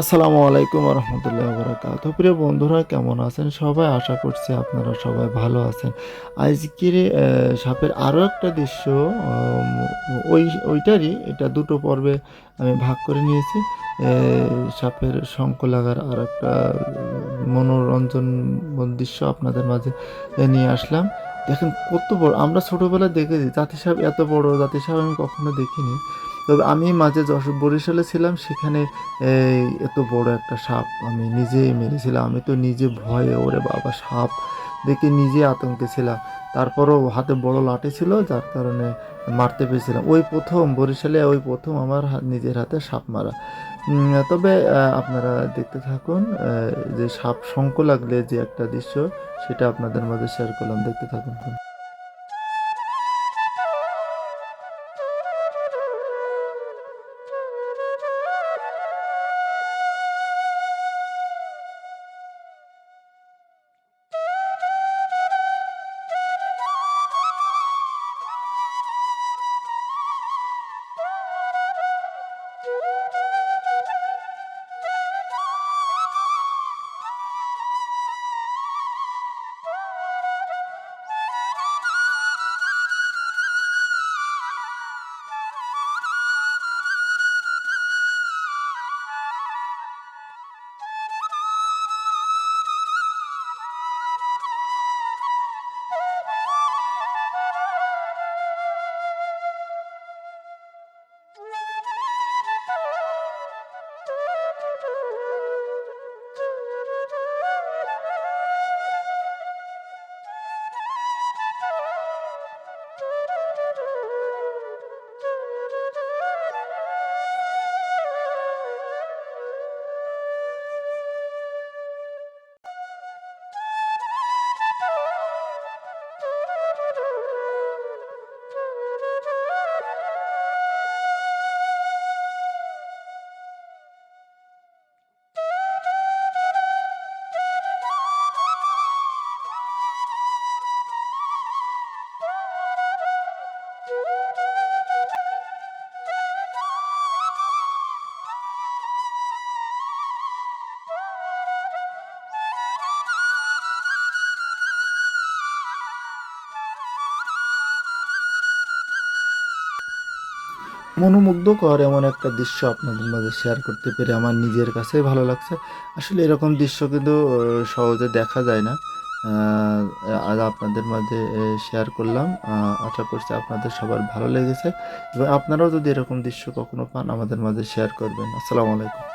আসসালামু আলাইকুম রহমতুল্লাহ বরাকাত প্রিয় বন্ধুরা, কেমন আছেন সবাই? আশা করছি আপনারা সবাই ভালো আছেন। আজকের সাপের আরও একটা দৃশ্য ওই, ওইটারই, এটা দুটো পর্বে আমি ভাগ করে নিয়েছি। সাপের শঙ্খ লাগার আর একটা মনোরঞ্জন দৃশ্য আপনাদের মাঝে নিয়ে আসলাম। দেখেন কত বড়, আমরা ছোটোবেলায় দেখেছি জাতি সাপ এত বড় জাতি সাপ আমি কখনো দেখিনি। তবে আমি মাঝে যশোর বরিশালে ছিলাম, সেখানে এত বড় একটা সাপ আমি নিজেই মেরেছিলাম। আমি তো নিজে ভয়ে ওরে বাবা, সাপ দেখে নিজে আতঙ্কে ছিলাম। তারপরও হাতে বড় লাঠি ছিল, যার কারণে মারতে পেরেছিলাম। ওই প্রথম, বরিশালে ওই প্রথম আমার নিজের হাতে সাপ মারা। তবে আপনারা দেখতে থাকুন যে সাপ শঙ্খ লাগলে যে একটা দৃশ্য, সেটা আপনাদের মাঝে শেয়ার করলাম। দেখতে থাকুন। মনোমুগ্ধকর এমন একটা দৃশ্য আপনাদের মাঝে শেয়ার করতে পেরে আমার নিজের কাছেই ভালো লাগছে। আসলে এরকম দৃশ্য কিন্তু সহজে দেখা যায় না। আজ আপনাদের মাঝে শেয়ার করলাম। আশা করছি আপনাদের সবার ভালো লেগেছে। এবং আপনারাও যদি এরকম দৃশ্য কখনো পান, আমাদের মাঝে শেয়ার করবেন। আসসালামু আলাইকুম।